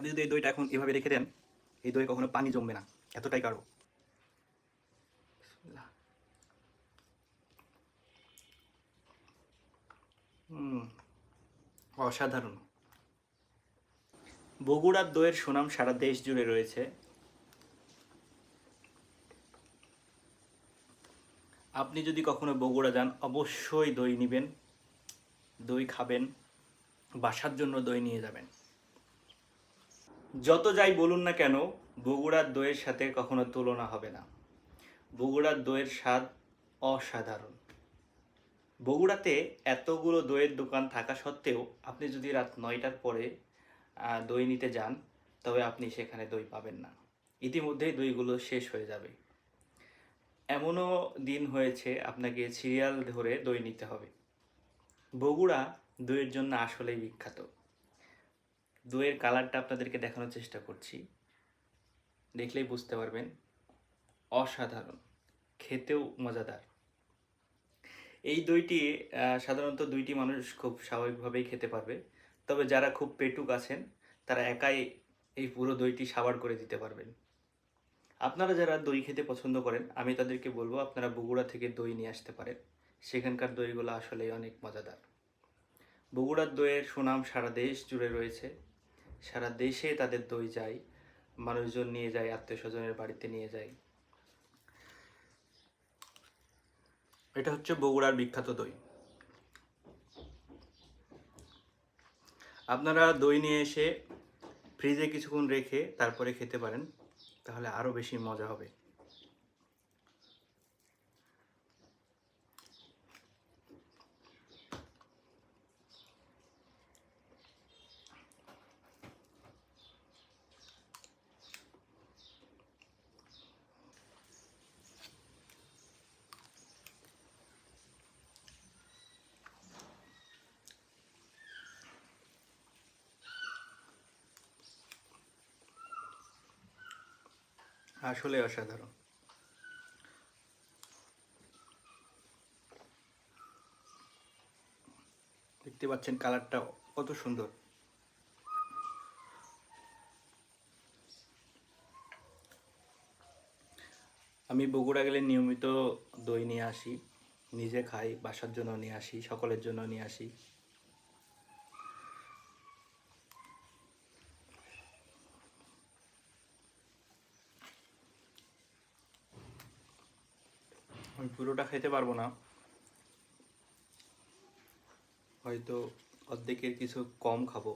আপনি যদি এই দইটা এখন এভাবে রেখে দেন, এই দই কখনো পানি জমবে না। এতটাই। হুম অসাধারণ। বগুড়ার দইয়ের সুনাম সারা দেশ জুড়ে রয়েছে। আপনি যদি কখনো বগুড়া যান, অবশ্যই দই নেবেন। দই খাবেন। বাসার জন্য দই নিয়ে যাবেন। যত যাই বলুন না কেন, বগুড়ার দইয়ের সাথে কখনো তুলনা হবে না। বগুড়ার দইয়ের স্বাদ অসাধারণ। বগুড়াতে এতগুলো দইয়ের দোকান থাকা সত্ত্বেও আপনি যদি রাত নয়টার পরে দই নিতে যান, তবে আপনি সেখানে দই পাবেন না। ইতিমধ্যেই দইগুলো শেষ হয়ে যাবে। এমনও দিন হয়েছে আপনাকে সিরিয়াল ধরে দই নিতে হবে। বগুড়া দইয়ের জন্য আসলেই বিখ্যাত। দইয়ের কালারটা আপনাদেরকে দেখানোর চেষ্টা করছি। দেখলেই বুঝতে পারবেন। অসাধারণ। খেতেও মজাদার। এই দইটি সাধারণত দুইটি মানুষ খুব স্বাভাবিকভাবেই খেতে পারবে। তবে যারা খুব পেটুক আছেন, তারা একাই এই পুরো দইটি সাবার করে দিতে পারবেন। আপনারা যারা দই খেতে পছন্দ করেন, আমি তাদেরকে বলব, আপনারা বগুড়া থেকে দই নিয়ে আসতে পারেন। সেখানকার দইগুলো আসলেই অনেক মজাদার। বগুড়ার দইয়ের সুনাম সারা দেশ জুড়ে রয়েছে। সারা দেশে তাদের দই যায়, মানুষজন নিয়ে যায় আত্মীয় স্বজনের বাড়িতে নিয়ে যায়। এটা হচ্ছে বগুড়ার বিখ্যাত দই। আপনারা দই নিয়ে এসে ফ্রিজে কিছুক্ষণ রেখে তারপরে খেতে পারেন, তাহলে আরও বেশি মজা হবে। আসলে অসাধারণ। দেখতে পাচ্ছেন কালারটা কত সুন্দর। আমি বগুড়া গেলে নিয়মিত দই নিয়ে আসি, নিজে খাই, বাসার জন্য নিয়ে আসি, সকলের জন্য নিয়ে আসি। আমি পুরোটা খেতে পারব না। হয়তো অর্ধেকের কিছু কম খাব।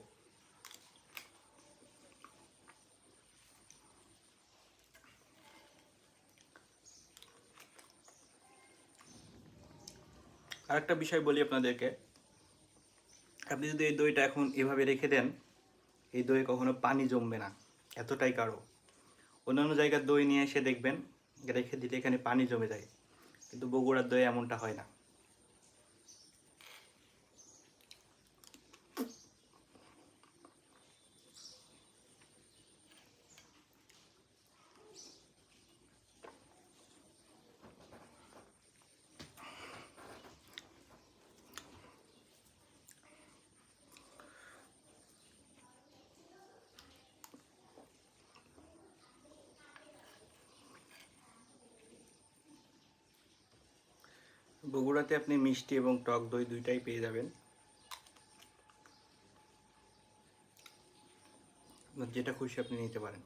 আরেকটা বিষয় বলি আপনাদেরকে। আপনি যদি এই দইটা এখন এভাবে রেখে দেন, এই দই কখনো পানি জমবে না, এতটাই কারও। অন্যান্য জায়গার দই নিয়ে এসে দেখবেন, রেখে দিলে এখানে পানি জমে যায়। কিন্তু বগুড়ার দই এমনটা হয় না। বগুড়াতে আপনি মিষ্টি এবং টক দই দুইটাই পেয়ে যাবেন। যেটা খুশি আপনি নিতে পারেন।